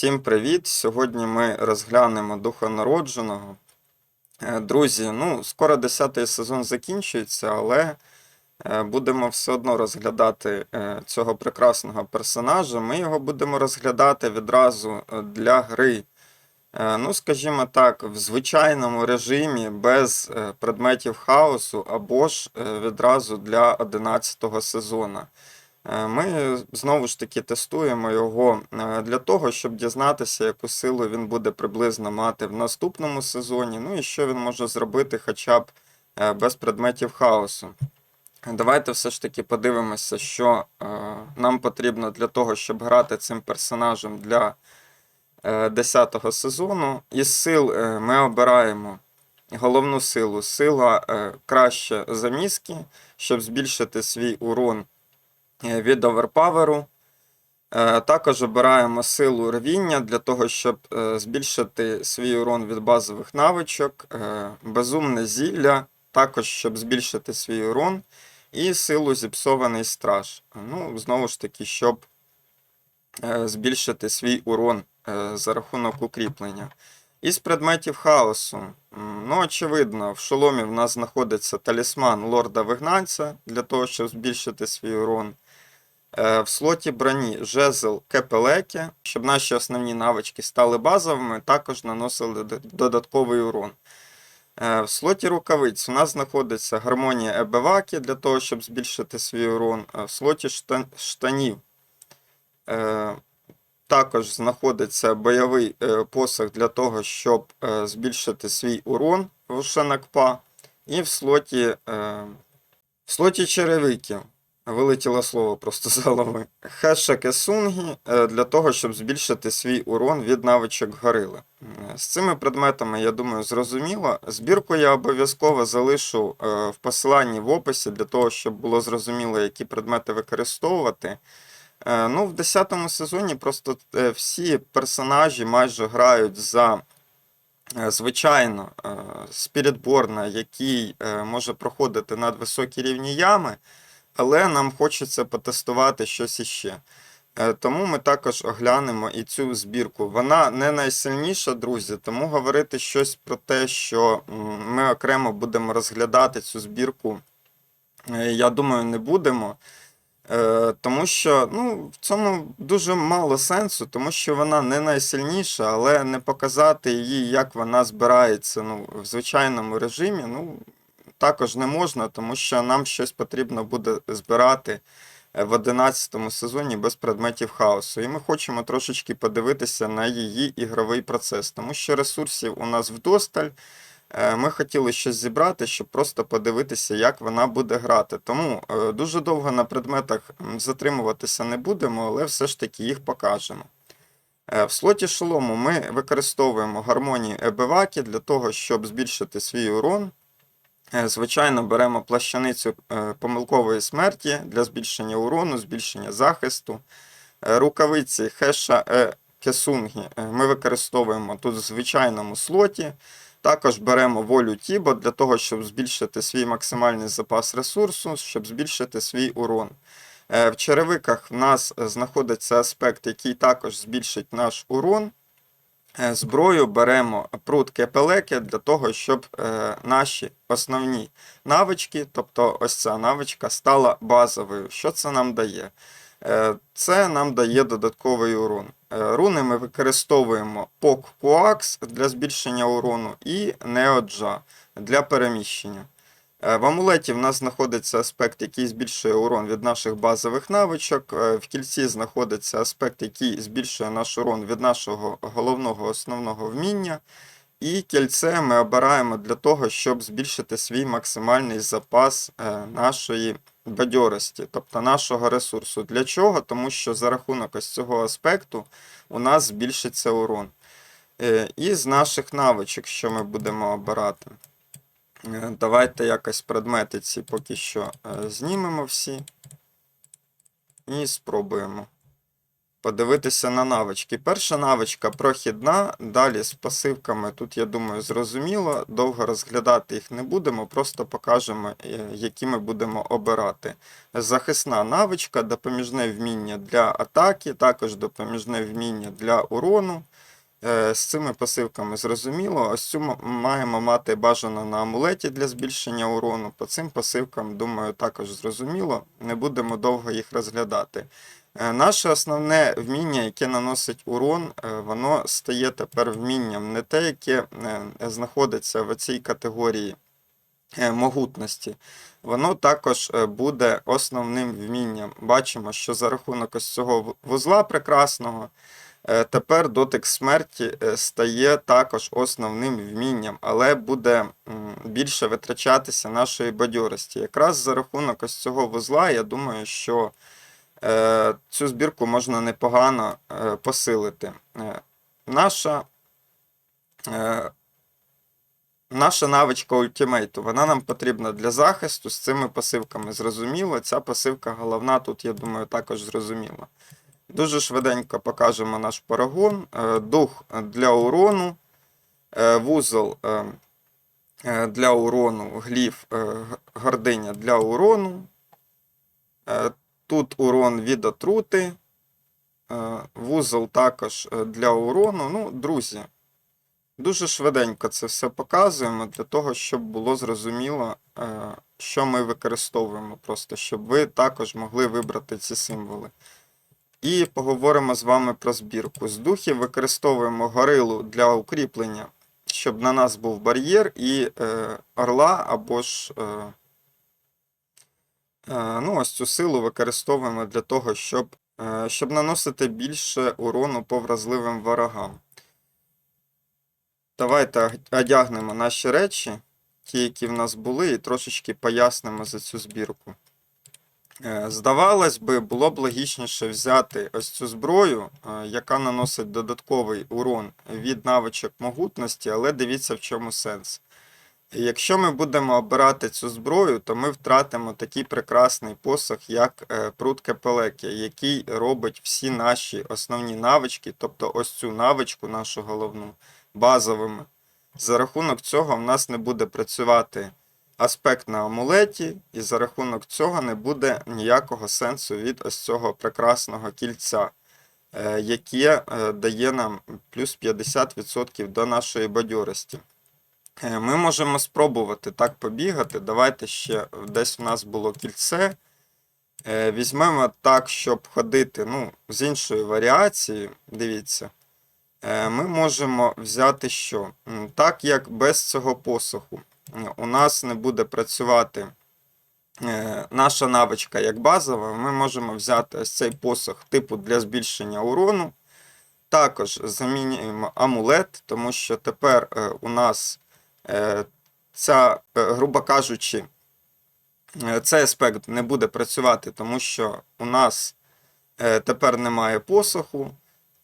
Всім привіт! Сьогодні ми розглянемо Духа Народженого. Е, Друзі, ну, скоро 10-й сезон закінчується, але е, будемо все одно розглядати е, цього прекрасного персонажа. Ми його будемо розглядати відразу для гри. Ну, скажімо так, в звичайному режимі без предметів хаосу або ж відразу для 11-го сезону. Е, Ми знову ж таки тестуємо його е, для того, щоб дізнатися, яку силу він буде приблизно мати в наступному сезоні, ну і що він може зробити хоча б е, без предметів хаосу. Давайте все ж таки подивимося, що нам потрібно для того, щоб грати цим персонажем для 10-го сезону. Із сил ми обираємо головну силу. Сила краще заміски, щоб збільшити свій урон від оверпаверу. Е, Також обираємо силу рвіння для того, щоб е, збільшити свій урон від базових навичок, е, безумне зілля, також щоб збільшити свій урон, і силу зіпсований страж. Ну, знову ж таки, щоб е, збільшити свій урон е, за рахунок укріплення. Із предметів хаосу. Ну, очевидно, в шоломі в нас знаходиться талісман лорда вигнанця для того, щоб збільшити свій урон. Е, В слоті броні жезл кепелеки, щоб наші основні навички стали базовими, також наносили додатковий урон. Е, В слоті рукавиць у нас знаходиться гармонія Ебевакі для того, щоб збільшити свій урон. В слоті шта- штанів е, також знаходиться бойовий посох для того, щоб збільшити свій урон в Шенакпа. І в слоті, в слоті черевиків. Вилетіло слово просто з голови. Хеша Кесунгі е, для того, щоб збільшити свій урон від навичок горили. Е, З цими предметами, я думаю, зрозуміло. Збірку я обов'язково залишу е, в посиланні в описі для того, щоб було зрозуміло, які предмети використовувати. Ну, в 10 сезоні просто всі персонажі майже грають за, звичайно, спірітборна, який може проходити надвисокі рівні ями, але нам хочеться потестувати щось іще. Е, Тому ми також оглянемо і цю збірку. Вона не найсильніша, друзі, тому говорити щось про те, що ми окремо будемо розглядати цю збірку, е, я думаю, не будемо. Е, Тому що ну, в цьому дуже мало сенсу, тому що вона не найсильніша, але не показати її, як вона збирається ну, в звичайному режимі, ну, також не можна, тому що нам щось потрібно буде збирати е, в 11 сезоні без предметів хаосу. І ми хочемо трошечки подивитися на її ігровий процес, тому що ресурсів у нас вдосталь. Е, Ми хотіли щось зібрати, щоб просто подивитися, як вона буде грати. Тому е, дуже довго на предметах затримуватися не будемо, але все ж таки їх покажемо. В слоті шолому ми використовуємо гармонію Ебевакі для того, щоб збільшити свій урон. Е, Звичайно, беремо плащаницю е, помилкової смерті для збільшення урону, збільшення захисту. Е, Рукавиці Хеша Е Кесунгі ми використовуємо тут в звичайному слоті. Також беремо волю Тібо для того, щоб збільшити свій максимальний запас ресурсу, щоб збільшити свій урон. В черевиках в нас знаходиться аспект, який також збільшить наш урон. Е, Зброю беремо прут кепелеки для того, щоб е, наші основні навички, тобто ось ця навичка, стала базовою. Що це нам дає? Е, Це нам дає додатковий урон. Руни ми використовуємо пок Коакс для збільшення урону і Неоджа для переміщення. Е, В амулеті в нас знаходиться аспект, який збільшує урон від наших базових навичок. Е, В кільці знаходиться аспект, який збільшує наш урон від нашого головного основного вміння. І кільце ми обираємо для того, щоб збільшити свій максимальний запас е, нашої бадьорості, тобто нашого ресурсу. Для чого? Тому що за рахунок ось цього аспекту у нас збільшиться урон. І з наших навичок, що ми будемо обирати. Е, Давайте якось предмети ці поки що е, знімемо всі. І спробуємо. подивитися на навички. Перша навичка прохідна, далі з пасивками. Тут, я думаю, зрозуміло. Довго розглядати їх не будемо, просто покажемо, е, які ми будемо обирати. Захисна навичка, допоміжне вміння для атаки, також допоміжне вміння для урону. Е, З цими пасивками зрозуміло. Ось цю маємо мати бажано на амулеті для збільшення урону. По цим пасивкам, думаю, також зрозуміло. Не будемо довго їх розглядати. Е, Наше основне вміння, яке наносить урон, е, воно стає тепер вмінням не те, яке знаходиться в цій категорії могутності. Воно також буде основним вмінням. Бачимо, що за рахунок ось цього вузла прекрасного. Е, Тепер дотик смерті е, стає також основним вмінням, але буде більше витрачатися нашої бадьорості. Якраз за рахунок ось цього вузла, я думаю, що е, цю збірку можна непогано посилити. Наша, наша навичка ультимейту, вона нам потрібна для захисту з цими пасивками. Зрозуміло, ця пасивка головна тут, я думаю, також зрозуміла. Дуже швиденько покажемо наш парагон. Е, Дух для урону, е, вузол е, для урону, гліф гординя для урону. Тут урон від отрути. Вузол також для урону. Ну, друзі, дуже швиденько це все показуємо для того, щоб було зрозуміло, що ми використовуємо, просто щоб ви також могли вибрати ці символи. І поговоримо з вами про збірку. З духів використовуємо горилу для укріплення, щоб на нас був бар'єр, і е, орла або ж. Е, е, ну, ось цю силу використовуємо для того, щоб, е, щоб наносити більше урону по вразливим ворогам. Давайте одягнемо наші речі, ті, які в нас були, і трошечки пояснимо за цю збірку. Е, Здавалось би, було б логічніше взяти ось цю зброю, е, яка наносить додатковий урон від навичок могутності, але дивіться, в чому сенс. Якщо ми будемо обирати цю зброю, то ми втратимо такий прекрасний посох, як е, прут Кепелекі, який робить всі наші основні навички, тобто ось цю навичку, нашу головну, базовими. За рахунок цього в нас не буде працювати аспект на амулеті, і за рахунок цього не буде ніякого сенсу від ось цього прекрасного кільця, е, яке е, дає нам плюс 50% до нашої бадьорості. Е, Ми можемо спробувати так побігати. Давайте ще десь в нас було кільце. Візьмемо так, щоб ходити ну, з іншою варіацією. Дивіться. Ми можемо взяти що? Так як без цього посоху м, у нас не буде працювати е, наша навичка як базова, ми можемо взяти ось цей посох типу для збільшення урону. Також замінюємо амулет, тому що тепер е, у нас е, ця, грубо кажучи, цей аспект не буде працювати, тому що у нас тепер немає посоху.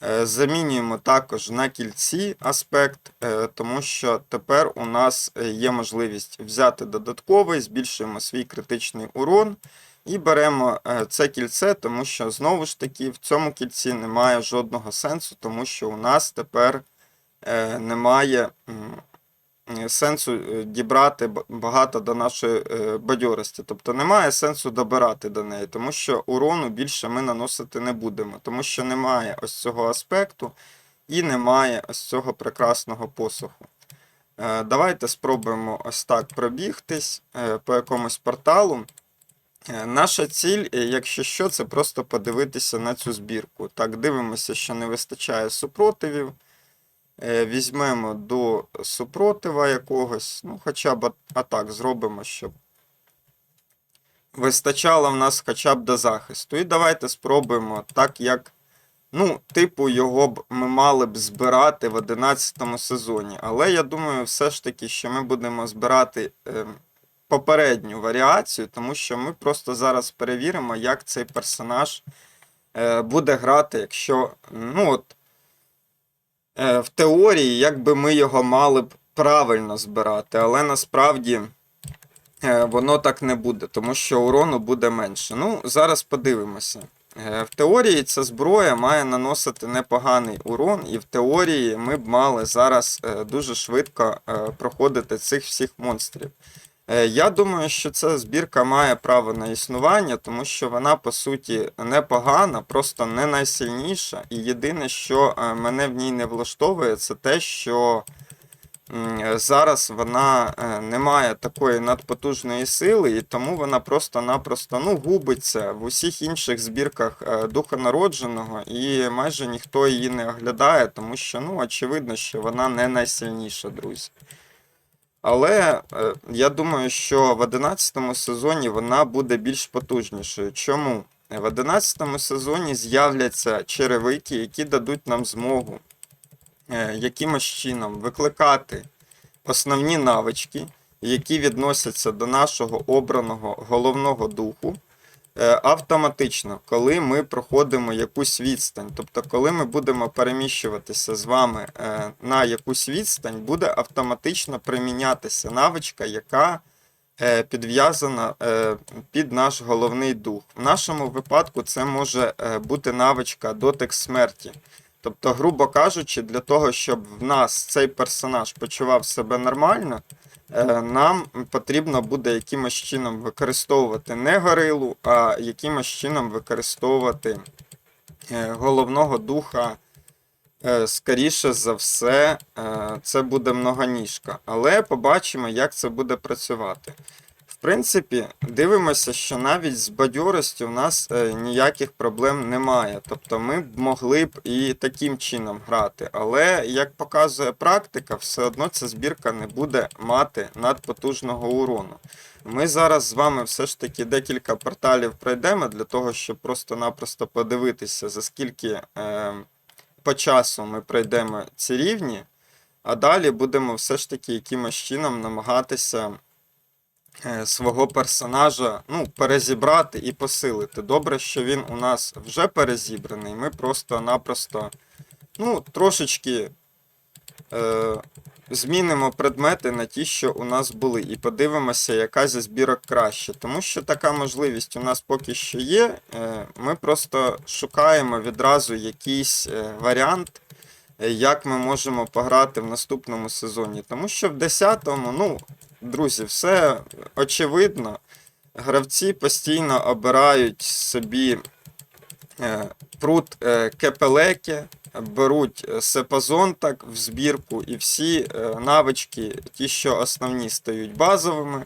Е, Замінюємо також на кільці аспект, е, тому що тепер у нас е, є можливість взяти додатковий, збільшуємо свій критичний урон і беремо це кільце, тому що знову ж таки в цьому кільці немає жодного сенсу, тому що у нас тепер немає сенсу е, дібрати багато до нашої е, бадьорості. Тобто немає сенсу добирати до неї, тому що урону більше ми наносити не будемо, тому що немає ось цього аспекту і немає ось цього прекрасного посоху. Е, Давайте спробуємо ось так пробігтись е, по якомусь порталу. Е, Наша ціль, е, якщо що, це просто подивитися на цю збірку. Так, дивимося, що не вистачає супротивів. Е, Візьмемо до супротива якогось, ну, хоча б атак зробимо, щоб вистачало в нас хоча б до захисту. І давайте спробуємо так, як, ну, типу, його б ми мали б збирати в 11 сезоні. Але я думаю, все ж таки, що ми будемо збирати е, попередню варіацію, тому що ми просто зараз перевіримо, як цей персонаж е, буде грати, якщо, ну, от, в теорії, як би ми його мали б правильно збирати, але насправді е, воно так не буде, тому що урону буде менше. Ну, зараз подивимося. Е, В теорії ця зброя має наносити непоганий урон, і в теорії ми б мали зараз е, дуже швидко е, проходити цих всіх монстрів. Е, Я думаю, що ця збірка має право на існування, тому що вона по суті непогана, просто не найсильніша. І єдине, що е, мене в ній не влаштовує, це те, що зараз вона е, не має такої надпотужної сили, і тому вона просто-напросто ну, губиться в усіх інших збірках духа народженого, і майже ніхто її не оглядає, тому що ну, очевидно, що вона не найсильніша, друзі. Але е, я думаю, що в 11 сезоні вона буде більш потужнішою. Чому? В 11 сезоні з'являться черевики, які дадуть нам змогу е, якимось чином викликати основні навички, які відносяться до нашого обраного головного духу. Е, Автоматично, коли ми проходимо якусь відстань, тобто, коли ми будемо переміщуватися з вами е, на якусь відстань, буде автоматично примінятися навичка, яка е, підв'язана під наш головний дух. В нашому випадку це може бути навичка дотик смерті. Тобто, грубо кажучи, для того, щоб в нас цей персонаж почував себе нормально, нам потрібно буде якимось чином використовувати не горилу, а якимось чином використовувати е, головного духа. Е, Скоріше за все, е, це буде многоніжка. Але побачимо, як це буде працювати. Принципі, дивимося, що навіть з бадьоростю в нас е, ніяких проблем немає. Тобто ми б могли б і таким чином грати. Але, як показує практика, все одно ця збірка не буде мати надпотужного урону. Ми зараз з вами все ж таки декілька порталів пройдемо для того, щоб просто-напросто подивитися, за скільки е, по часу ми пройдемо ці рівні, а далі будемо все ж таки якимось чином намагатися свого персонажа ну, перезібрати і посилити. Добре, що він у нас вже перезібраний. Ми просто-напросто ну, трошечки е, змінимо предмети на ті, що у нас були, і подивимося, яка зі збірок краще. Тому що така можливість у нас поки що є. Е, ми просто шукаємо відразу якийсь е, варіант. е, Як ми можемо пограти в наступному сезоні? Тому що в 10-му, ну, друзі, все очевидно. Гравці постійно обирають собі е, прут е, кепелеки, беруть е, сепазонтак в збірку, і всі навички, ті, що основні, стають базовими.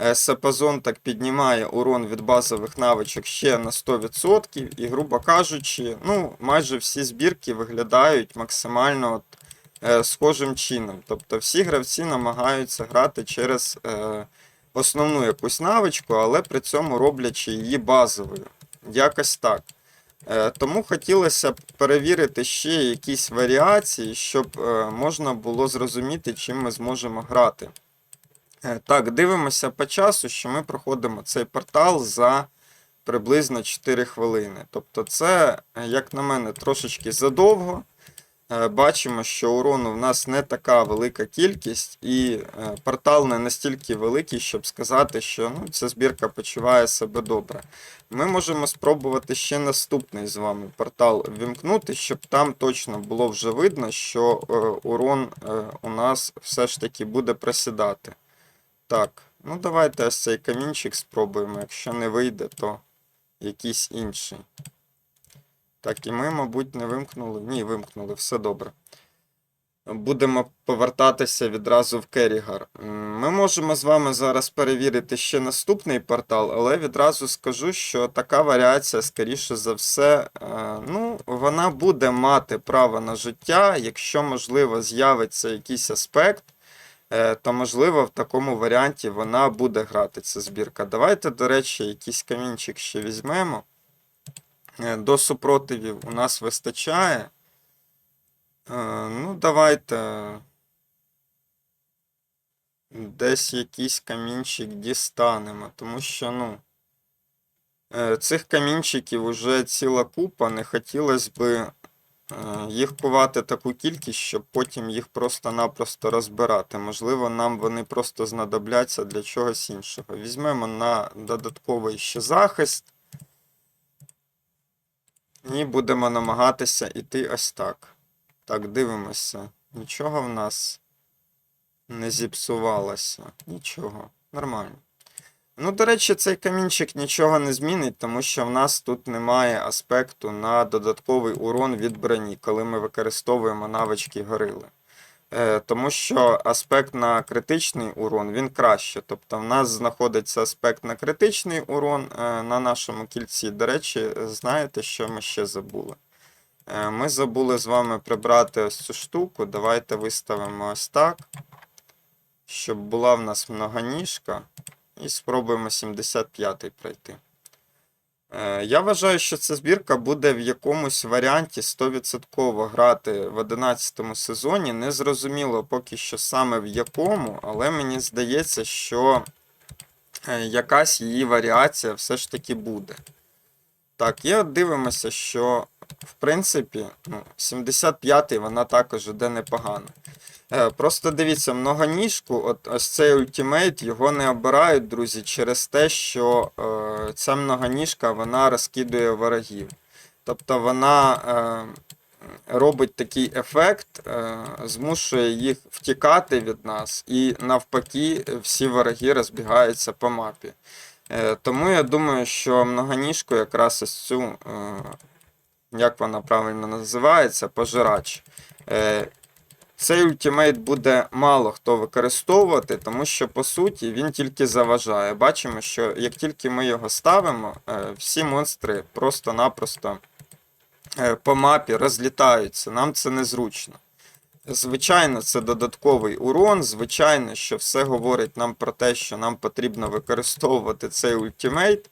Е, Сепазонтак піднімає урон від базових навичок ще на 100%, і, грубо кажучи, ну, майже всі збірки виглядають максимально от, схожим чином. Тобто всі гравці намагаються грати через е, основну якусь навичку, але при цьому роблячи її базовою. Якось так. Е, Тому хотілося б перевірити ще якісь варіації, щоб е, можна було зрозуміти, чим ми зможемо грати. Е, Так, дивимося по часу, що ми проходимо цей портал за приблизно 4 хвилини. Тобто, це, е, як на мене, трошечки задовго. Е, Бачимо, що урону в нас не така велика кількість, і е, портал не настільки великий, щоб сказати, що ну, ця збірка почуває себе добре. Ми можемо спробувати ще наступний з вами портал вімкнути, щоб там точно було вже видно, що е, урон у нас все ж таки буде просідати. Так, ну давайте ось цей камінчик спробуємо. Якщо не вийде, то якийсь інший. Так, і ми, мабуть, не вимкнули. Ні, вимкнули, все добре. Будемо повертатися відразу в Керігар. Ми можемо з вами зараз перевірити ще наступний портал, але відразу скажу, що така варіація, скоріше за все, е, ну, вона буде мати право на життя, якщо, можливо, з'явиться якийсь аспект, е, то, можливо, в такому варіанті вона буде грати ця збірка. Давайте, до речі, якийсь камінчик ще візьмемо. Е, До супротивів у нас вистачає. Е, Ну, давайте. Десь якийсь камінчик дістанемо, тому що, ну. е, Цих камінчиків уже ціла купа, не хотілося е, їх кувати таку кількість, щоб потім їх просто-напросто розбирати. Можливо, нам вони просто знадобляться для чогось іншого. Візьмемо на додатковий ще захист. І будемо намагатися іти ось так. Так, дивимося. Нічого в нас не зіпсувалося. Нічого. Нормально. Ну, до речі, цей камінчик нічого не змінить, тому що в нас тут немає аспекту на додатковий урон від броні, коли ми використовуємо навички горили. Е, тому що аспект на критичний урон він краще. Тобто в нас знаходиться аспект на критичний урон е, на нашому кільці. До речі, знаєте, що ми ще забули? Е, Ми забули з вами прибрати ось цю штуку. Давайте виставимо ось так, щоб була в нас многоніжка. І спробуємо 75-й пройти. Е, Я вважаю, що ця збірка буде в якомусь варіанті 100% грати в 11 сезоні. Не зрозуміло поки що саме в якому, але мені здається, що е, якась її варіація все ж таки буде. Так, і от дивимося, що в принципі ну, 75-й вона також іде непогано. Е, Просто дивіться, многоніжку, от ось цей ультимейт, його не обирають, друзі, через те, що е, ця многоніжка вона розкидує ворогів. Тобто вона е, робить такий ефект, е, змушує їх втікати від нас, і навпаки, всі вороги розбігаються по мапі. Е, тому я думаю, що многоніжку якраз ось цю, е, як вона правильно називається, пожирач. Е, цей ультимейт буде мало хто використовувати, тому що по суті він тільки заважає. Бачимо, що як тільки ми його ставимо, е, всі монстри просто-напросто е, по мапі розлітаються. Нам це незручно. Звичайно, це додатковий урон. Звичайно, що все говорить нам про те, що нам потрібно використовувати цей ультимейт.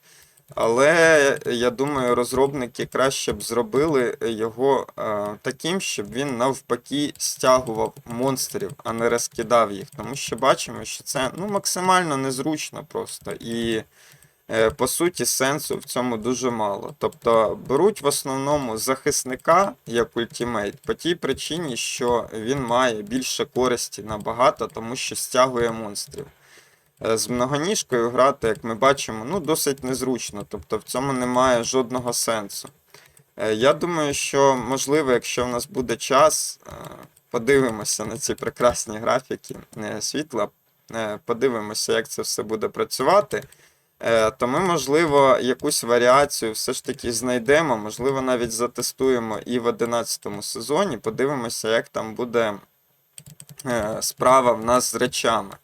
Але я думаю, розробники краще б зробили його е, таким, щоб він навпаки стягував монстрів, а не розкидав їх. Тому що бачимо, що це ну, максимально незручно просто. І е, по суті сенсу в цьому дуже мало. Тобто беруть в основному захисника як ультимейт по тій причині, що він має більше користі набагато, тому що стягує монстрів. Е, З многоніжкою грати, як ми бачимо, ну досить незручно, тобто в цьому немає жодного сенсу. Е, Я думаю, що можливо, якщо в нас буде час, е, подивимося на ці прекрасні графіки світла, подивимося, як це все буде працювати. То ми, можливо, якусь варіацію все ж таки знайдемо, можливо, навіть затестуємо і в 11 сезоні, подивимося, як там буде справа в нас з речами.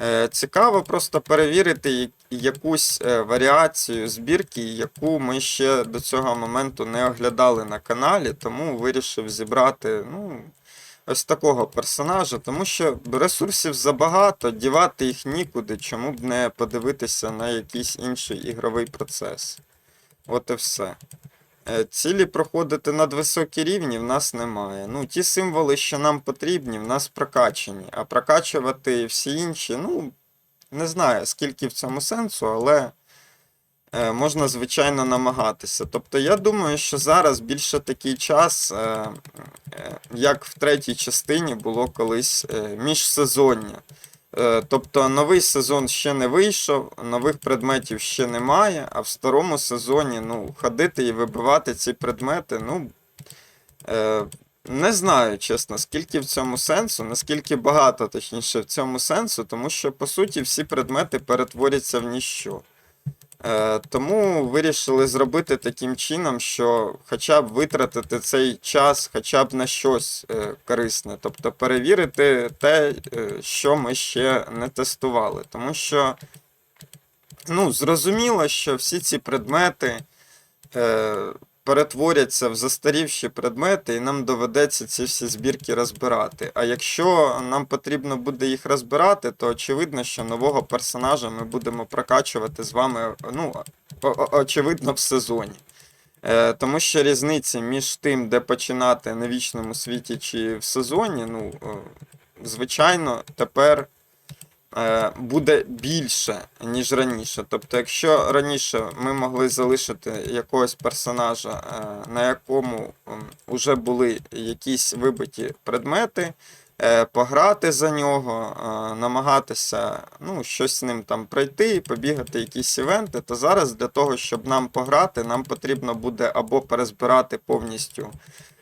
Е, Цікаво просто перевірити якусь е, варіацію збірки, яку ми ще до цього моменту не оглядали на каналі, тому вирішив зібрати ну, ось такого персонажа, тому що ресурсів забагато, дівати їх нікуди, чому б не подивитися на якийсь інший ігровий процес. От і все. Е, Цілі проходити надвисокі рівні в нас немає. Ну, ті символи, що нам потрібні, в нас прокачані. А прокачувати всі інші, ну, не знаю, скільки в цьому сенсу, але е, можна, звичайно, намагатися. Тобто, я думаю, що зараз більше такий час, е, як в третій частині було колись міжсезоння. Е, Тобто новий сезон ще не вийшов, нових предметів ще немає, а в старому сезоні ну, ходити і вибивати ці предмети, ну. Е, не знаю, чесно, скільки в цьому сенсу, наскільки багато, точніше, в цьому сенсу, тому що, по суті, всі предмети перетворяться в ніщо. Е, тому вирішили зробити таким чином, що хоча б витратити цей час хоча б на щось е, корисне, тобто перевірити те, е, що ми ще не тестували. Тому що, ну, зрозуміло, що всі ці предмети перетворяться в застарівші предмети, і нам доведеться ці всі збірки розбирати. А якщо нам потрібно буде їх розбирати, то очевидно, що нового персонажа ми будемо прокачувати з вами, ну, очевидно, в сезоні. Е, тому що різниці між тим, де починати на вічному світі чи в сезоні, ну, звичайно, тепер буде більше, ніж раніше. Тобто, якщо раніше ми могли залишити якогось персонажа, е, на якому вже були якісь вибиті предмети, е, пограти за нього, е, намагатися ну, щось з ним там пройти, побігати якісь івенти, то зараз для того, щоб нам пограти, нам потрібно буде або перезбирати повністю е,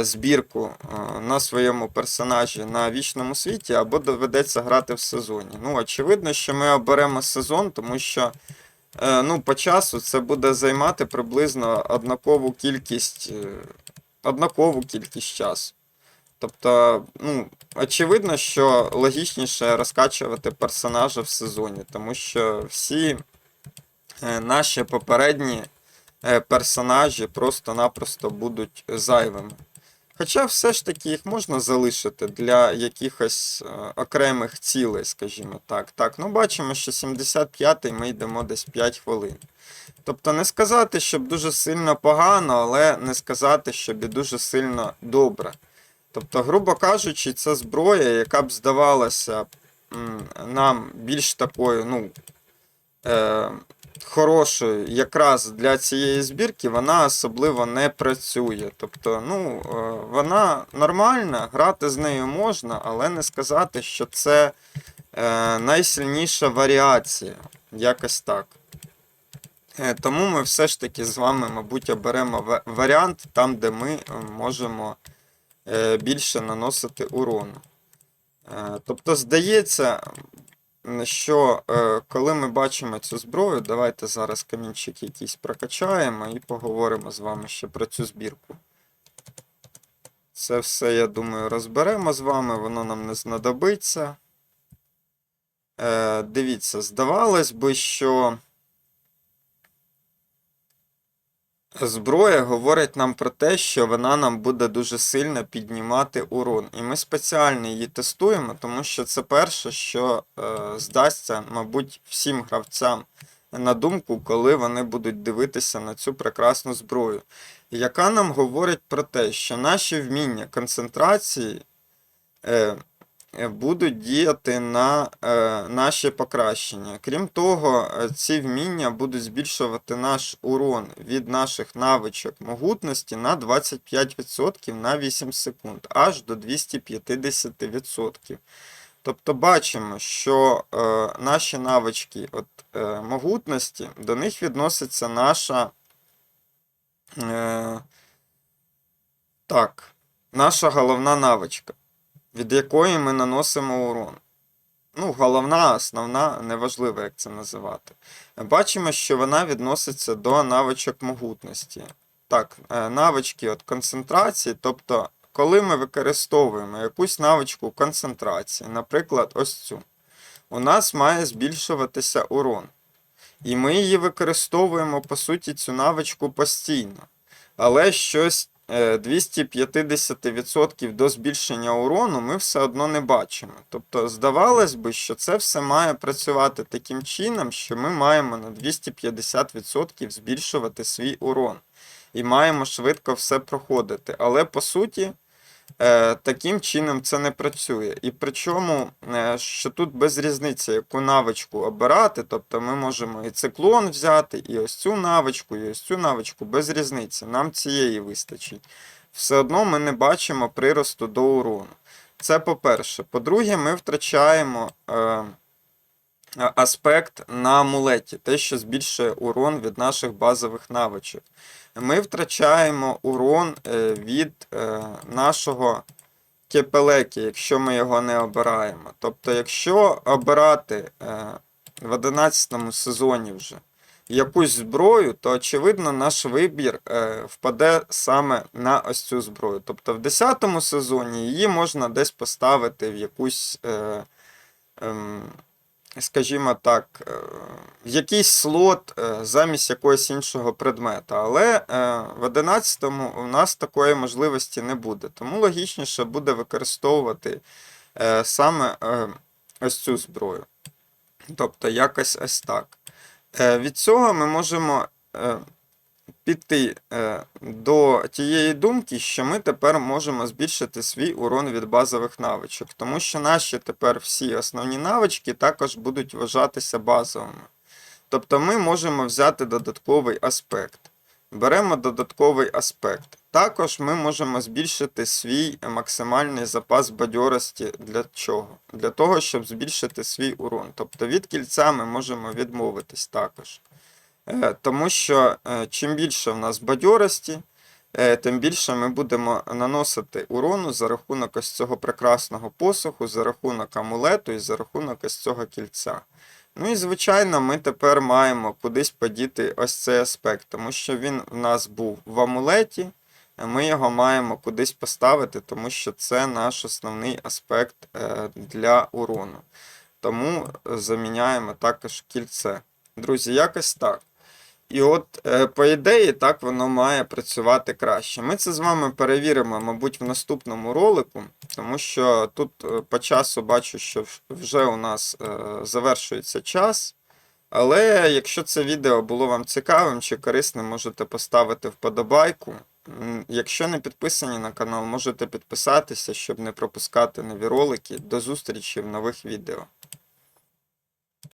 збірку е, на своєму персонажі на вічному світі, або доведеться грати в сезоні. Ну, очевидно, що ми оберемо сезон, тому що е, ну, по часу це буде займати приблизно однакову кількість, е, однакову кількість часу. Тобто, ну, очевидно, що логічніше розкачувати персонажа в сезоні, тому що всі е, наші попередні е, персонажі просто-напросто будуть зайвими. Хоча все ж таки їх можна залишити для якихось е, окремих цілей, скажімо так. Так, ну бачимо, що 75-й ми йдемо десь 5 хвилин. Тобто не сказати, щоб дуже сильно погано, але не сказати, щоб і дуже сильно добре. Тобто, грубо кажучи, це зброя, яка б здавалася нам більш такою, ну, е, хорошою, якраз для цієї збірки, вона особливо не працює. Тобто, ну, е, вона нормальна, грати з нею можна, але не сказати, що це е, найсильніша варіація. Якось так. Е, Тому ми все ж таки з вами, мабуть, оберемо варіант там, де ми можемо більше наносити урону. Тобто, здається, що е, коли ми бачимо цю зброю, давайте зараз камінчик якийсь прокачаємо і поговоримо з вами ще про цю збірку. Це все, я думаю, розберемо з вами, воно нам не знадобиться. Е, Дивіться, здавалось би, що. Зброя говорить нам про те, що вона нам буде дуже сильно піднімати урон. І ми спеціально її тестуємо, тому що це перше, що е, здасться, мабуть, всім гравцям на думку, коли вони будуть дивитися на цю прекрасну зброю, яка нам говорить про те, що наші вміння концентрації е, будуть діяти на е, наші покращення. Крім того, е, ці вміння будуть збільшувати наш урон від наших навичок могутності на 25% на 8 секунд, аж до 250%. Тобто бачимо, що е, наші навички от, е, могутності, до них відноситься наша. Е, так, наша головна навичка від якої ми наносимо урон. Ну, головна, основна, неважливо, як це називати. Бачимо, що вона відноситься до навичок могутності. Так, е, навички от концентрації, тобто, коли ми використовуємо якусь навичку концентрації, наприклад, ось цю, у нас має збільшуватися урон. І ми її використовуємо, по суті, цю навичку постійно. Але щось 250% до збільшення урону ми все одно не бачимо. Тобто, здавалось би, що це все має працювати таким чином, що ми маємо на 250% збільшувати свій урон. І маємо швидко все проходити. Але по суті, е, таким чином це не працює. І причому, е, що тут без різниці, яку навичку обирати, тобто ми можемо і циклон взяти, і ось цю навичку, і ось цю навичку, без різниці. Нам цієї вистачить. Все одно ми не бачимо приросту до урону. Це по-перше. По-друге, ми втрачаємо е, аспект на амулеті, те, що збільшує урон від наших базових навичок. Ми втрачаємо урон е, від е, нашого кепелеки, якщо ми його не обираємо. Тобто, якщо обирати е, в 11 сезоні вже якусь зброю, то очевидно наш вибір впаде саме на ось цю зброю. Тобто в 10 сезоні її можна десь поставити в якусь. Ем, скажімо так, е, в якийсь слот е, замість якогось іншого предмета. Але е, в 11-му у нас такої можливості не буде. Тому логічніше буде використовувати е, саме е, ось цю зброю. Тобто якось ось так. Е, Від цього ми можемо е, піти е, до тієї думки, що ми тепер можемо збільшити свій урон від базових навичок, тому що наші тепер всі основні навички також будуть вважатися базовими. Тобто ми можемо взяти додатковий аспект. беремо додатковий аспект. Також ми можемо збільшити свій максимальний запас бадьорості для чого? Для того, щоб збільшити свій урон. Тобто від кільця ми можемо відмовитись також. Е, Тому що е, чим більше в нас бадьорості, е, тим більше ми будемо наносити урону за рахунок ось цього прекрасного посуху, за рахунок амулету і за рахунок ось цього кільця. Ну і звичайно, ми тепер маємо кудись подіти ось цей аспект, тому що він в нас був в амулеті, ми його маємо кудись поставити, тому що це наш основний аспект для урону. Тому заміняємо також кільце. Друзі, якось так. І от, е, по ідеї, так воно має працювати краще. Ми це з вами перевіримо, мабуть, в наступному ролику, тому що тут е, по часу бачу, що вже у нас е, завершується час. Але якщо це відео було вам цікавим чи корисним, можете поставити вподобайку. Якщо не підписані на канал, можете підписатися, щоб не пропускати нові ролики. До зустрічі в нових відео.